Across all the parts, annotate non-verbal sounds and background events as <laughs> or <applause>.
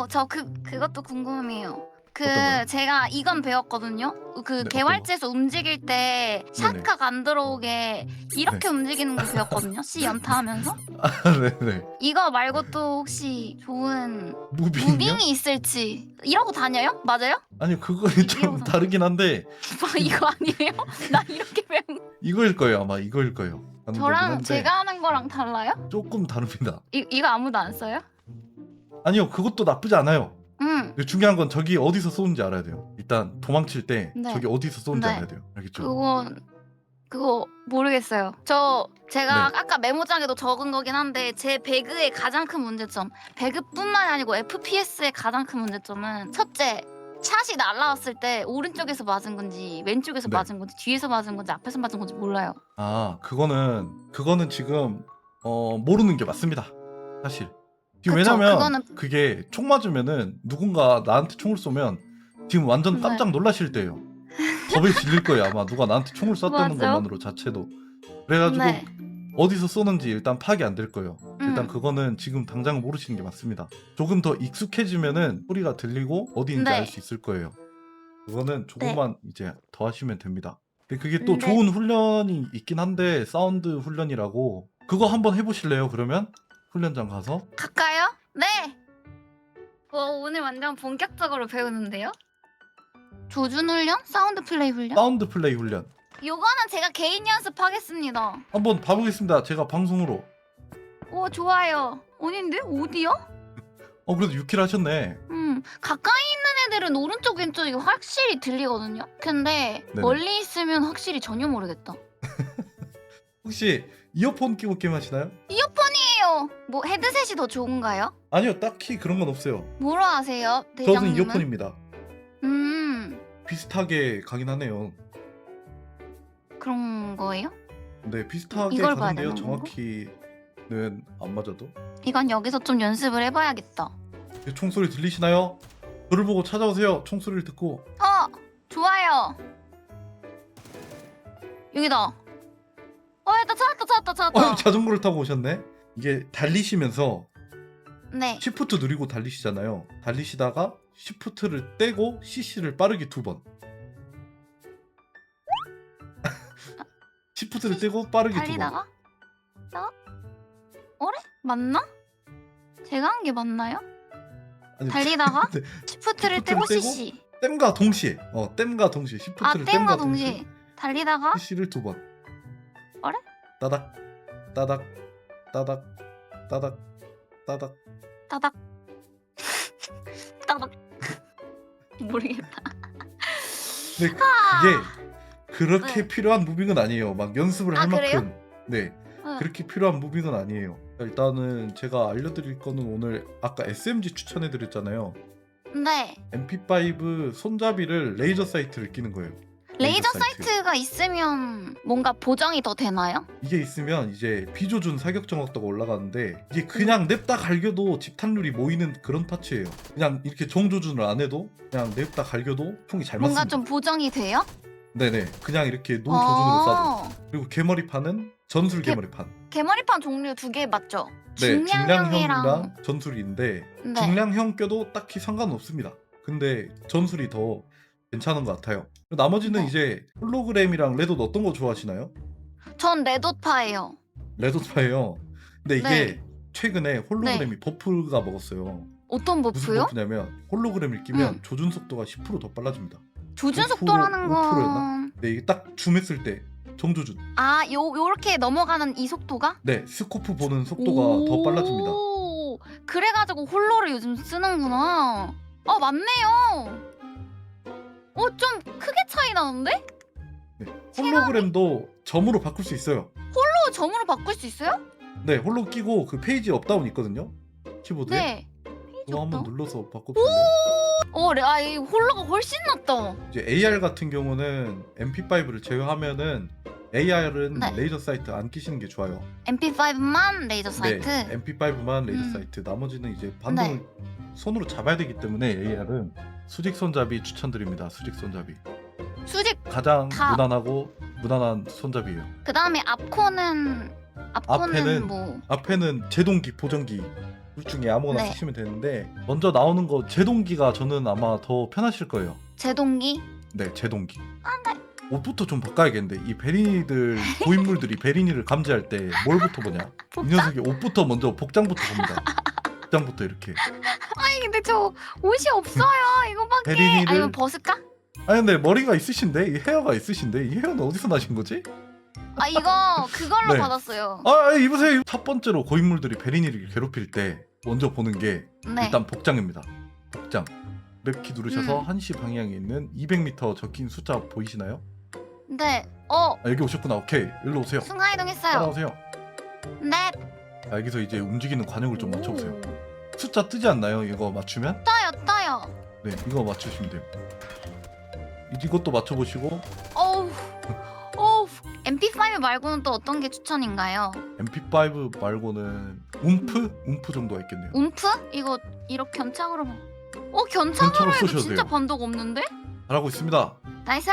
그리고 저 그 그것도 궁금해요. 그 어떤 거요? 제가 이건 배웠거든요. 그 네, 개활지에서 움직일 때 샷각 안 들어오게 이렇게 움직이는 걸 배웠거든요. C 연타하면서. <laughs> 아, 네네. 이거 말고 또 혹시 좋은 무빙이요? 무빙이 있을지 이러고 다녀요? 맞아요? 아니요 그거는 좀 이러고 다르긴 한데 뭐 <laughs> 이거 아니에요? <laughs> 나 이렇게 배운 거. 이거일 거예요 아마 이거일 거예요. 거긴 저랑 한데 제가 하는 거랑 달라요? 조금 다릅니다. 이 이거 아무도 안 써요? 아니요 그것도 나쁘지 않아요. 응. 근데 중요한 건 저기 어디서 쏘는지 알아야 돼요. 일단 도망칠 때 네. 저기 어디서 쏘는지 네. 알아야 돼요. 알겠죠? 그건 그거 모르겠어요. 저 제가 네. 아까 메모장에도 적은 거긴 한데 제 배그의 가장 큰 문제점, 배그뿐만이 아니고 FPS의 가장 큰 문제점은 첫째. 샷이 날라왔을 때 오른쪽에서 맞은 건지 왼쪽에서 네. 맞은 건지 뒤에서 맞은 건지 앞에서 맞은 건지 몰라요. 아 그거는 그거는 지금 어 모르는 게 맞습니다. 사실. 지금 그쵸, 왜냐면 그거는- 그게 총 맞으면은 누군가 나한테 총을 쏘면 지금 완전 네. 깜짝 놀라실 때예요. 겁에 질릴 거예요 아마 누가 나한테 총을 쐈다는 맞아요. 것만으로 자체도. 그래가지고 네. 어디서 쏘는지 일단 파악이 안 될 거예요. 일단 음. 그거는 지금 당장 모르시는 게 맞습니다. 조금 더 익숙해지면은 소리가 들리고 어디인지 네. 알 수 있을 거예요. 그거는 조금만 이제 더 하시면 됩니다. 근데 그게 또 네. 좋은 훈련이 있긴 한데 사운드 훈련이라고 그거 한번 해보실래요? 그러면 훈련장 가서 갈까요? 네. 어, 오늘 완전 본격적으로 배우는데요. 조준 훈련, 사운드 플레이 훈련. 사운드 플레이 훈련 요거는 제가 개인 연습하겠습니다. 한번 봐보겠습니다. 제가 방송으로 오 좋아요. 아닌데 어디요? <laughs> 어 그래도 6킬 하셨네. 음 가까이 있는 애들은 오른쪽 왼쪽이 확실히 들리거든요. 근데 네네. 멀리 있으면 확실히 전혀 모르겠다. <laughs> 혹시 이어폰 끼고 게임 하시나요? 이어폰 뭐 헤드셋이 더 좋은가요? 아니요 딱히 그런 건 없어요. 뭐로 아세요, 저는 대장님은? 이어폰입니다. 음 비슷하게 가긴 하네요. 그런 거예요? 네 비슷하게 이걸 봐야 가는데요. 정확히는 안 맞아도. 이건 여기서 좀 연습을 해봐야겠다. 총소리 들리시나요? 저를 보고 찾아오세요. 총소리를 듣고. 어 좋아요. 여기다. 어, 나 찾았다, 찾았다, 찾았다. 어, 자전거를 타고 오셨네. 이게 달리시면서 네. 시프트 누리고 달리시잖아요. 달리시다가 시프트를 떼고 CC를 빠르게 두 번. <laughs> 시프트를 떼고 빠르게 두 번. 달리다가 나 어래 맞나? 제가 한 게 맞나요? 아니, 달리다가 네. 시프트를 시프트를 떼고 떼고 CC. 땜과 동시에. 어, 땜과 동시에 아 시프트를 땜과 동시에 달리다가 CC를 두 번. 어래? 따닥 따닥 따닥 따닥 따닥 따닥 <laughs> 따닥 모르겠다. 네, 아, 그게 그렇게 네. 필요한 무빙은 아니에요. 막 연습을 할 아, 그래요? 만큼. 네. 응. 그렇게 필요한 무빙은 아니에요. 일단은 제가 알려드릴 거는 오늘 아까 SMG 추천해드렸잖아요. 네. MP5 손잡이를 레이저 사이트를 끼는 거예요. 레이저 사이트. 사이트가 있으면 뭔가 보정이 더 되나요? 이게 있으면 이제 비조준 사격 정확도가 올라가는데 이게 그냥 냅다 갈겨도 집탄률이 모이는 그런 파츠예요. 그냥 이렇게 정조준을 안 해도 그냥 냅다 갈겨도 총이 잘 뭔가 맞습니다. 좀 보정이 돼요? 네네. 그냥 이렇게 노 조준으로 쏴도. 어, 그리고 개머리판은 전술 개- 개머리판. 개머리판 종류 두 개 맞죠? 네, 중량형이랑 중량형이랑 전술인데 네. 중량형 껴도 딱히 상관없습니다. 근데 전술이 더 괜찮은 것 같아요. 나머지는 네. 이제 홀로그램이랑 레돗 어떤 거 좋아하시나요? 전 레도파예요. 레돗파예요. 근데 이게 네. 최근에 홀로그램이 버프가 먹었어요. 어떤 무슨 버프요? 버프냐면 홀로그램을 끼면 응. 조준 속도가 10%더 빨라집니다. 조준 5% 속도라는 5%건 였나? 네, 이게 딱 줌했을 때 정조준. 아, 요 요렇게 넘어가는 이 속도가 네, 스코프 보는 속도가 더 빨라집니다. 오, 그래가지고 홀로를 요즘 쓰는구나. 어 맞네요. 어 좀 크게 차이 나는데? 네, 홀로그램도 점으로 바꿀 수 있어요. 홀로 점으로 바꿀 수 있어요? 네, 홀로 끼고 그 페이지 업다운 있거든요. 키보드에. 네. 그거 한번? 눌러서 바꿔보세요. 어, 레- 아, 이 홀로가 훨씬 낫다. 이제 AR 같은 경우는 MP5를 제외하면은 AR은 네. 레이저 사이트 안 끼시는 게 좋아요. MP5만 레이저 사이트. 네, MP5만 레이저 음. 사이트. 나머지는 이제 반동을 손으로 잡아야 되기 때문에 AR은 수직 손잡이 추천드립니다. 수직 손잡이. 수직. 가장 다- 무난하고 무난한 손잡이에요. 그 다음에 앞코는 앞코는 앞에는 뭐 앞에는 제동기 보정기 둘 중에 아무거나 네. 쓰시면 되는데 먼저 나오는 거 제동기가 저는 아마 더 편하실 거예요. 제동기? 네, 제동기. 아, 네. 옷부터 좀 바꿔야겠는데 이 베린이들 고인물들이 <laughs> 베린이를 감지할 때 뭘부터 보냐? 이? 녀석이 옷부터 먼저 복장부터 봅니다. 복장부터 이렇게. 아니 근데 저 옷이 없어요. 이거밖에. 베린이를- 아니면 벗을까? 아니 근데 머리가 있으신데 이 헤어가 있으신데 이 헤어는 어디서 나신 거지? 아 이거 그걸로 <laughs> 네. 받았어요. 아, 아 입으세요. 첫 번째로 고인물들이 베린이를 괴롭힐 때 먼저 보는 게 네. 일단 복장입니다. 복장. 랩키 누르셔서 음. 1시 방향에 있는 200m 적힌 숫자 보이시나요? 네. 어 아, 여기 오셨구나. 오케이. 일로 오세요. 순간 이동했어요. 따라오세요. 네. 자, 여기서 이제 움직이는 관역을 좀 맞춰보세요. 숫자 뜨지 않나요? 이거 맞추면? 떠요 떠요. 네, 이거 맞추시면 돼요. 이것도 맞춰보시고 어우. 어우. MP5 말고는 또 어떤 게 추천인가요? MP5 말고는 움프? 움프 정도가 있겠네요. 움프? 이거 이렇게 견착으로 봐. 어 견착으로 견착으로 해도 쏘셔도 진짜 돼요. 반동 없는데? 잘하고 있습니다. 나이스!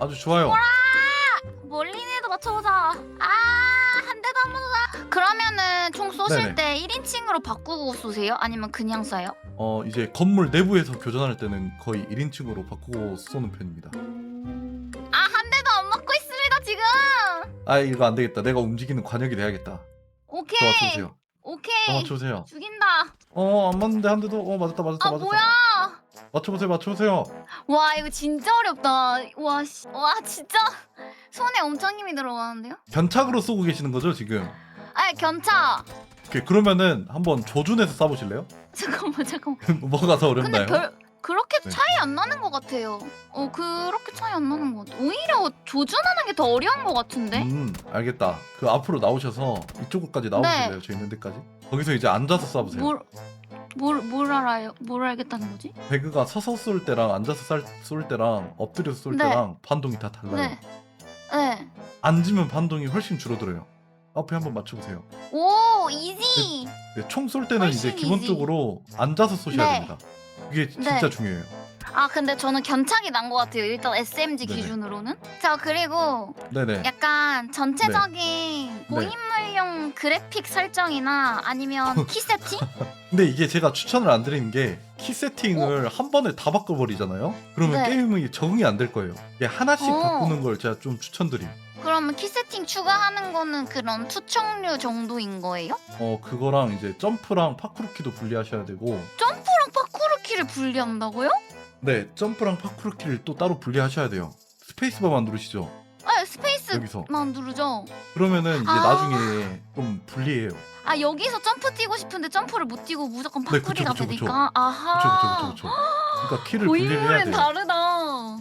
아주 좋아요. 멀리네도 맞춰보자. 아, 한 대도 안 맞아. 그러면은 총 쏘실 네네. 때 1인칭으로 바꾸고 쏘세요? 아니면 그냥 쏴요? 어 이제 건물 내부에서 교전할 때는 거의 1인칭으로 바꾸고 쏘는 편입니다. 아, 한 대도 안 맞고 있습니다, 지금. 아 이거 안 되겠다. 내가 움직이는 관역이 돼야겠다. 더 오케이. 맞춰보세요. 더 오케이. 맞춰보세요. 죽인다. 어 안 맞는데 한 대도 어 맞았다 맞았다 아, 맞았다. 뭐야? 맞춰보세요 맞춰보세요. 와, 이거 진짜 어렵다. 와, 씨. 와, 진짜 손에 엄청 힘이 들어가는데요? 견착으로 쏘고 계시는 거죠 지금? 아, 견차. 오케이 그러면은 한번 조준해서 쏴보실래요? <laughs> 잠깐만, 잠깐만. <laughs> 뭐가 더 근데 어렵나요? 별 그렇게 네. 차이 안 나는 것 같아요. 어 그렇게 차이 안 나는 것 같아. 오히려 조준하는 게 더 어려운 것 같은데. 음 알겠다. 그 앞으로 나오셔서 이쪽까지 나오실래요? 저 있는 데까지? 거기서 이제 앉아서 쏴보세요. 네. 뭘, 뭘, 뭘 알아요? 뭘 알겠다는 거지? 배그가 서서 쏠 때랑 앉아서 쌀, 쏠 때랑 엎드려서 쏠 네. 때랑 반동이 다 달라요. 네. 네. 앉으면 반동이 훨씬 줄어들어요. 앞에 한번 맞춰보세요. 오 이지. 네, 총 쏠 때는 이제 훨씬 기본적으로 앉아서 쏘셔야 네. 됩니다. 그게 진짜 네. 중요해요. 아 근데 저는 견착이 난 것 같아요. 일단 SMG 네네. 기준으로는. 자 그리고 네네. 약간 전체적인 고인물용 그래픽 설정이나 아니면 <laughs> 키 세팅? 근데 이게 제가 추천을 안 드리는 게 키 세팅을 한 번에 다 바꿔버리잖아요. 그러면 네. 게임이 적응이 안 될 거예요. 이게 하나씩 어. 바꾸는 걸 제가 좀 추천드림. 그러면 키 세팅 추가하는 거는 그런 투척류 정도인 거예요? 어 그거랑 이제 점프랑 파쿠르 키도 분리하셔야 되고 점프랑 파쿠르 키를 분리한다고요? 네 점프랑 파쿠르 키를 또 따로 분리하셔야 돼요. 스페이스바만 누르시죠. 아 스페이스만 여기서 누르죠. 그러면은 이제 아. 나중에 좀 불리해요. 아 여기서 점프 뛰고 싶은데 점프를 못 뛰고 무조건 네, 파쿠리가 그쵸, 그쵸, 그쵸. 되니까. 그쵸 아하. 그쵸 그쵸 그쵸. 그러니까 키를 분리를 해야 고인물은 돼요. 다르다.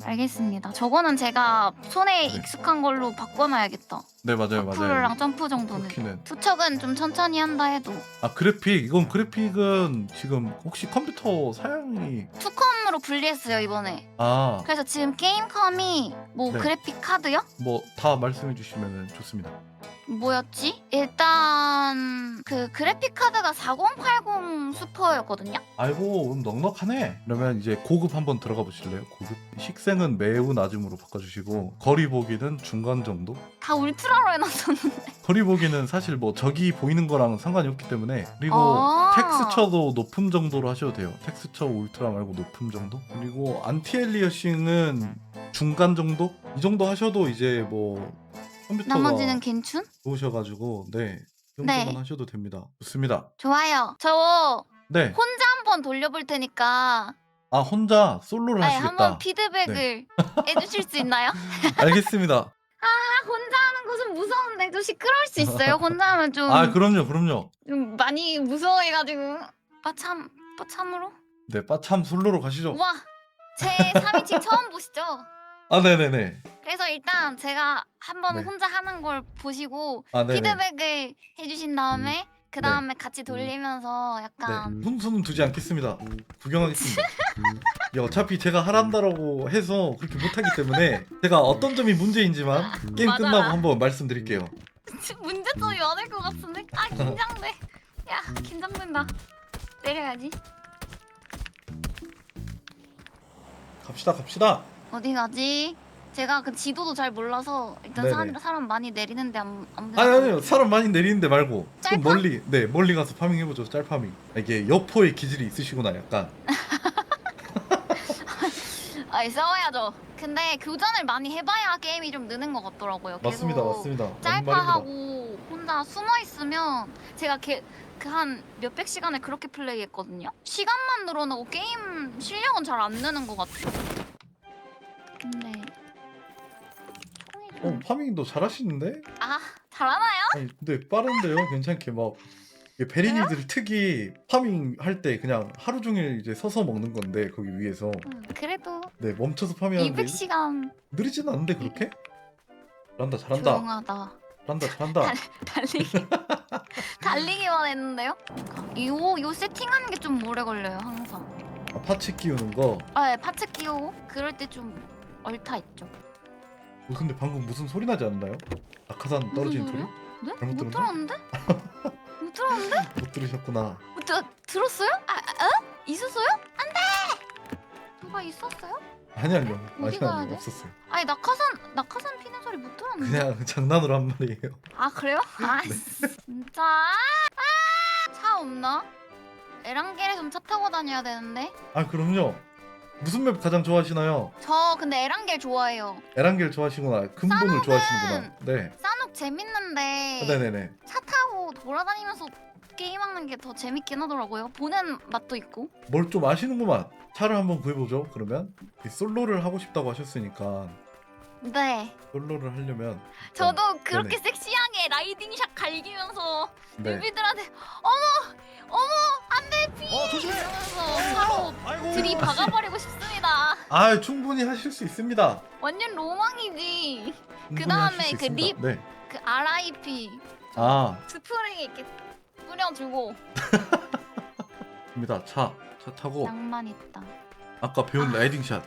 알겠습니다. 저거는 제가 손에 네. 익숙한 걸로 바꿔놔야겠다. 네 맞아요 맞아요. 파쿠르랑 점프 정도는. 투척은 좀 천천히 한다 해도 아 그래픽 이건 그래픽은 지금 혹시 컴퓨터 사양이 투컴으로 분리했어요 이번에. 아 그래서 지금 게임컴이 뭐 네. 그래픽 카드요? 뭐다 말씀해 주시면 좋습니다. 뭐였지? 일단 그 그래픽 카드가 4080 슈퍼였거든요. 아이고 음, 넉넉하네. 그러면 이제 고급 한번 들어가 보실래요? 고급 식생은 매우 낮음으로 바꿔주시고 거리 보기는 중간 정도. 다 울트라로 해놨었는데. <laughs> 거리 보기는 사실 뭐 적이 보이는 거랑 상관이 없기 때문에 그리고 아. 텍스처도 높음 정도로 하셔도 돼요. 텍스처 울트라 말고 높음 정도. 그리고 안티 엘리어싱은 중간 정도? 이 정도 하셔도 이제 뭐 컴퓨터가 나머지는 괜춘? 좋으셔가지고 네. 이 네. 하셔도 됩니다. 좋습니다. 좋아요. 저 네. 혼자 한번 돌려볼 테니까 아 혼자 솔로를 아니, 하시겠다. 한번 피드백을 <laughs> 해주실 수 있나요? <laughs> 알겠습니다. 아 혼자 하는 거좀 무서운데 좀 시끄러울 수 있어요. 혼자 하면 좀, 아 그럼요, 그럼요. 좀 많이 무서워해가지고 빠참 빠참으로? 네, 빠참 솔로로 가시죠. 와, 제 3인칭 처음 보시죠? 아 네네네. 그래서 일단 제가 한번 네. 혼자 하는 걸 보시고 아 네네. 피드백을 해주신 다음에 그 다음에 같이 돌리면서 네, 약간 훈수는 두지 않겠습니다. 구경하겠습니다. <laughs> 야, 어차피 제가 하란다라고 해서 그렇게 못하기 때문에 제가 어떤 점이 문제인지만 게임. 끝나고 한번 말씀드릴게요. <laughs> 문제점이 많을 것 같은데 아 긴장돼 야 긴장된다 내려야지 갑시다, 갑시다. 어디 가지 제가 그 지도도 잘 몰라서 일단 네네. 사람, 사람 많이 내리는데 아무 아무 아니 아니요 사람 많이 내리는데 말고 좀 짤파? 멀리 네 멀리 가서 파밍 해보죠 짤파밍 이게 여포의 기질이 있으시구나 약간 <laughs> 아이 싸워야죠. 근데 교전을 많이 해봐야 게임이 좀 느는 것 같더라고요. 맞습니다 계속 맞습니다 맞는 말입니다. 짤파하고 혼자 숨어 있으면 제가 그한 몇백 시간을 그렇게 플레이했거든요. 시간만 늘어나고 게임 실력은 잘 안 느는 것 같아요. 근데 총이 좀... 어 파밍도 잘하시는데? 아 잘하나요? 아니 근데 빠른데요 괜찮게 막 이게 베리니들 특이 파밍 할 때 그냥 하루 종일 이제 서서 먹는 건데 거기 위에서 음, 그래도 네 멈춰서 파밍하는데 200시간 느리진 않은데 그렇게? 잘한다 잘한다 조용하다. 잘한다 잘한다 달리기 <laughs> 달리기만 했는데요? 요, 요 세팅하는 게 좀 오래 걸려요 항상. 아, 파츠 끼우는 거 아, 네, 파츠 끼우고 그럴 때 좀 얼타 있죠. 어, 근데 방금 무슨 소리 나지 않나요? 낙하산 떨어지는 소리? 소리요? 네? 잘못 못 들었나? 들었는데? <laughs> 못 들었는데? 못 들으셨구나 못 들, 들었어요? 아, 아, 어? 있었어요? 안돼! 누가 있었어요? 아니 아니요 어디 아니 가야 아니 돼? 없었어요 아니 낙하산 낙하산 피는 소리 못 들었는데. 그냥 장난으로 한 말이에요 아 그래요? 아 <laughs> 네. 진짜? 아! 차 없나? 에랑겔에 좀 차 타고 다녀야 되는데. 아 그럼요 무슨 맵 가장 좋아하시나요? 저 근데 에랑겔 좋아해요. 에란겔 좋아하시구나 근본을 싸움은- 좋아하시는구나 네 싸눅 재밌는데 아, 네네네 차 타고 돌아다니면서 게임하는 게 더 재밌긴 하더라고요. 보는 맛도 있고. 뭘 좀 아시는구만 차를 한번 구해보죠 그러면 이 솔로를 하고 싶다고 하셨으니까 네. 솔로를 하려면 저도 그렇게. 섹시하게 라이딩 샷 갈기면서 네. 유비들한테 어머 어머 안돼 피 박아버리고 싶습니다. 아 충분히 하실 수 있습니다 완전 로망이지. 충분히 그다음에 하실 수 그 있습니다. 립. 네. 그 RIP 아 스프레이 이렇게 뿌려주고 입니다 차, 차 타고 낭만 있다. 아까 배운 라이딩 샷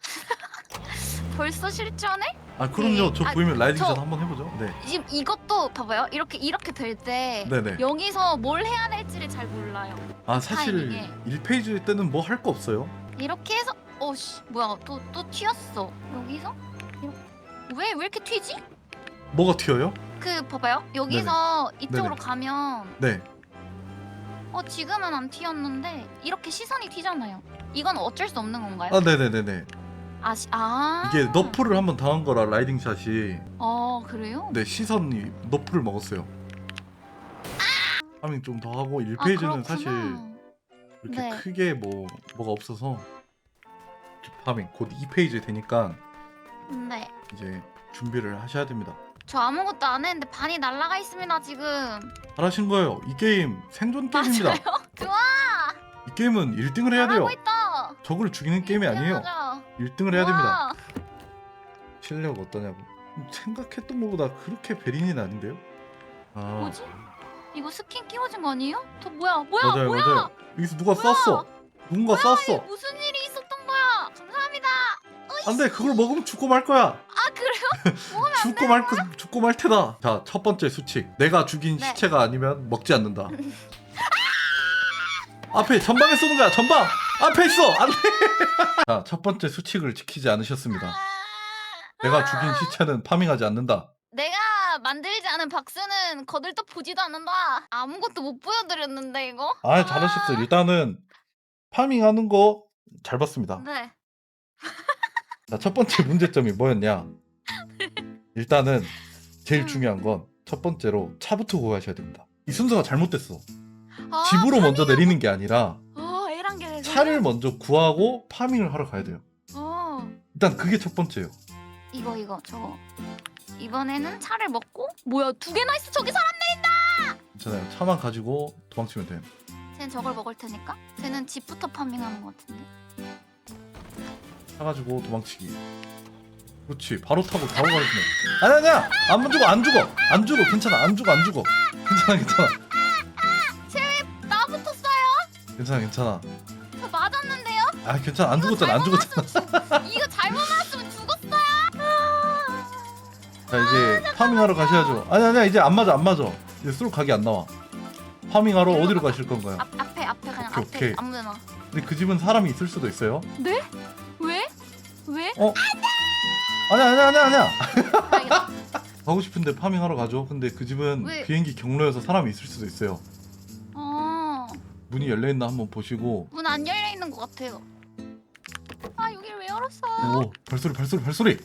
<laughs> 벌써 실전해? 아 그럼요 네. 저 아, 보이면 라이딩샷 저- 한번 해보죠 네 지금 이것도 봐봐요. 이렇게 이렇게 될 때 네네 여기서 뭘 해야 될지를 잘 몰라요. 아 사실 타이밍에. 1페이지 때는 뭐 할 거 없어요 이렇게 해서 어씨 뭐야 또 또 튀었어. 여기서 왜 왜 이렇게 튀지? 뭐가 튀어요? 그 봐봐요. 여기서 이쪽으로 가면 네 어 지금은 안 튀었는데 이렇게 시선이 튀잖아요. 이건 어쩔 수 없는 건가요? 아 네네네네 아, 시, 아 이게 너프를 한번 당한 거라 라이딩 샷이 어 그래요? 네 시선이 너프를 먹었어요 파밍 좀 더 하고 아 1페이지는 그렇구나. 사실 이렇게 네. 크게 뭐 뭐가 없어서 파밍 곧 2페이지 되니까 네. 이제 준비를 하셔야 됩니다 저 아무것도 안 했는데 반이 날라가 있습니다 지금. 잘하신 거예요 이 게임 생존 게임입니다 맞아요? 좋아. 이 게임은 1등을 해야 돼요 잘하고 있다. 적을 죽이는 게임이 아니에요 인정하자. 1등을 해야 됩니다 우와. 실력 어떠냐고 생각했던 것보다 그렇게 베린이는 아닌데요 아 뭐지? 이거 스킨 끼워진 거 아니에요? 저 뭐야? 뭐야? 맞아요 뭐야? 맞아요 여기서 누가 쐈어 누군가 쐈어 무슨 일이 있었던 거야? 감사합니다. 안 돼 그걸 먹으면 죽고 말 거야 아 그래요? <laughs> 죽고 말 거, 죽고 말 테다 자 첫 번째 수칙 내가 죽인 네. 시체가 아니면 먹지 않는다 <laughs> 앞에 전방에 쏘는 거야 전방 앞에 있어 안돼 <laughs> 자첫 번째 수칙을 지키지 않으셨습니다 내가 죽인 시체는 파밍하지 않는다 내가 만들지 않은 박스는 거들떠 보지도 않는다. 아무것도 못 보여드렸는데 이거. 아 잘하셨어요 일단은 파밍하는 거 잘 봤습니다 네. 자, 첫 번째 문제점이 뭐였냐? 일단은 제일 음. 중요한 건 첫 번째로 차부터 구하셔야 됩니다. 이 순서가 잘못됐어. 아, 집으로 먼저 파밍하고- 내리는 게 아니라 어. 차를 먼저 구하고 파밍을 하러 가야 돼요. 어 일단 그게 첫 번째예요. 이거 이거 저거. 이번에는 차를 먹고 뭐야 두 개나 있어 저기 사람. 괜찮아요. 차만 가지고 도망치면 돼요. 쟤는 저걸 먹을 테니까. 쟤는 집부터 파밍하는 것 같은데. 차 가지고 도망치기. 그렇지. 바로 타고 바로 가면 돼. 아니 아니야. 안 죽어 안 죽어 안 죽어 괜찮아 안 죽어 안 죽어 괜찮아 괜찮아? 괜찮아 괜찮아. 저 맞았는데요? 아 괜찮아 안 죽었잖아 안 죽었잖아. 이거 잘못 맞았으면 죽었어요. 자 이제 파밍하러 가셔야죠. 아니 아니야 이제 안 맞아 안 맞아. 이제 술 각이 안 나와. 파밍하러 어디로 가실 건가요? 앞 앞에 앞에 그냥 오케이, 앞에 오케이. 아무데나. 근데 그 집은 사람이 있을 수도 있어요. 왜? 왜? 어? 아니야 아니야 아니야 아니야. <laughs> 가고 싶은데 파밍하러 가죠 근데 그 집은 왜? 비행기 경로여서 사람이 있을 수도 있어요 어, 문이 열려 있나 한번 보시고 문 안 열려 있는 것 같아요. 아 여기를 왜 열었어? 오 발소리 발소리 발소리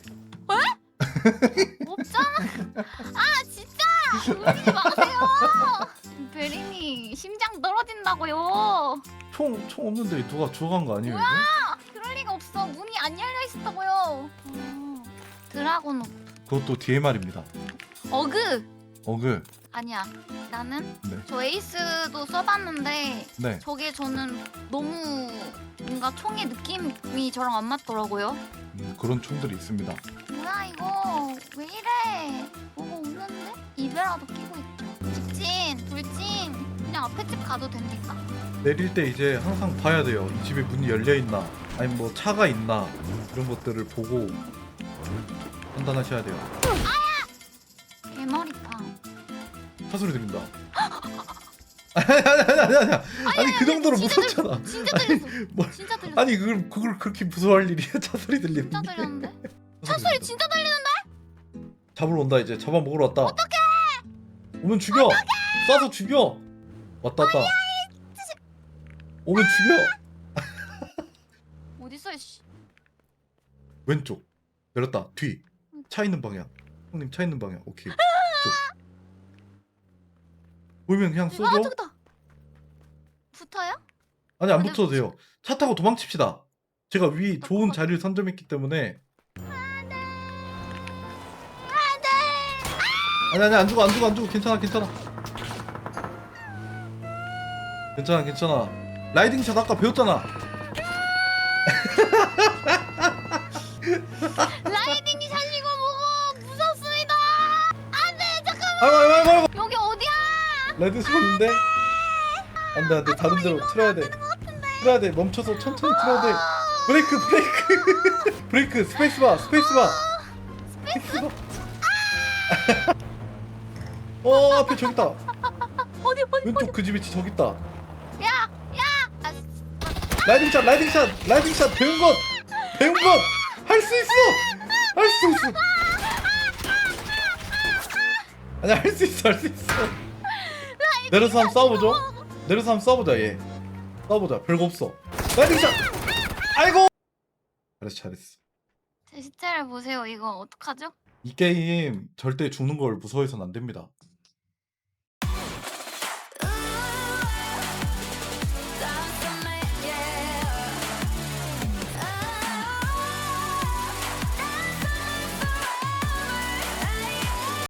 <laughs> 없잖아. 아 진짜 울지 마세요. 베린이 심장 떨어진다고요. 총, 총 없는데 누가 주워간 거 아니에요 이거? 그럴 리가 없어. 문이 안 열려 있었다고요. 어, 드라곤 그것도 DMR입니다 어그 어그 아니야. 나는 네. 저 에이스도 써봤는데 네 저게 저는 너무 뭔가 총의 느낌이 저랑 안 맞더라고요. 음, 그런 총들이 있습니다 뭐야 이거 왜 이래? 뭐가 없는데? 입에라도 끼고 있죠. 불진 불진 그냥 앞에 집 가도 됩니까? 내릴 때 이제 항상 봐야 돼요 이 집에 문이 열려 있나 아니면 뭐 차가 있나 이런 것들을 보고 판단하셔야 돼요 개머리판. 차 소리 들린다. <laughs> 아니 아니 아니 아니 아니. 아니 그 정도로 진짜 무섭잖아. 진짜 들렸어. 뭐, 진짜 들렸어. 아니 그걸 그걸 그렇게 무서워할 일이야? 차 소리 들리는 진짜 게 들렸는데? 차 소리 진짜 들리는데? 잡으러 온다 이제. 잡아 먹으러 왔다. 어떡해! 오면 죽여! 쏴서 죽여! 왔다 왔다. 오면 죽여! 어딨어 씨. 왼쪽. 열었다. 뒤. 차 있는 방향. 형님 차 있는 방향. 오케이. <laughs> 쪽 보이면 그냥 아 쏘죠? 저기다. 붙어요? 아니 안 붙어도 돼요. 차 타고 도망칩시다. 제가 위 좋은 자리를 선점했기 때문에. 아니 아니 안 죽어 안 죽어 안 죽어. 괜찮아 괜찮아. 괜찮아 괜찮아. 라이딩 샷 아까 배웠잖아. 라이딩이 살리고 뭐고 무섭습니다. 안돼! 잠깐 아이고 아이고 아이고? 라이딩샷 있는데? 안돼 안돼. 다른 데로 틀어야 돼. 틀어야 돼. 멈춰서 천천히 틀어야 돼. 브레이크 브레이크. <laughs> 브레이크 스페이스바 스페이스바 스페이스바 어 앞에 저기 있다. 어디 어디 왼쪽 그 집이 저기 있다. 야 야. 아, 라이딩샷 라이딩샷 라이딩샷. 배운 것 배운 것할 수 있어. 할 수 있어. 아니야 할수 있어 할 수 있어 내려서 한번 싸워보죠. 내려서 한번 싸워보자 얘. 싸워보자. 별거 없어. 라이딩샷! 아이고! 잘했어 잘했어. 제 시체를 보세요. 이거 어떡하죠? 이 게임 절대 죽는 걸 무서워해서는 안 됩니다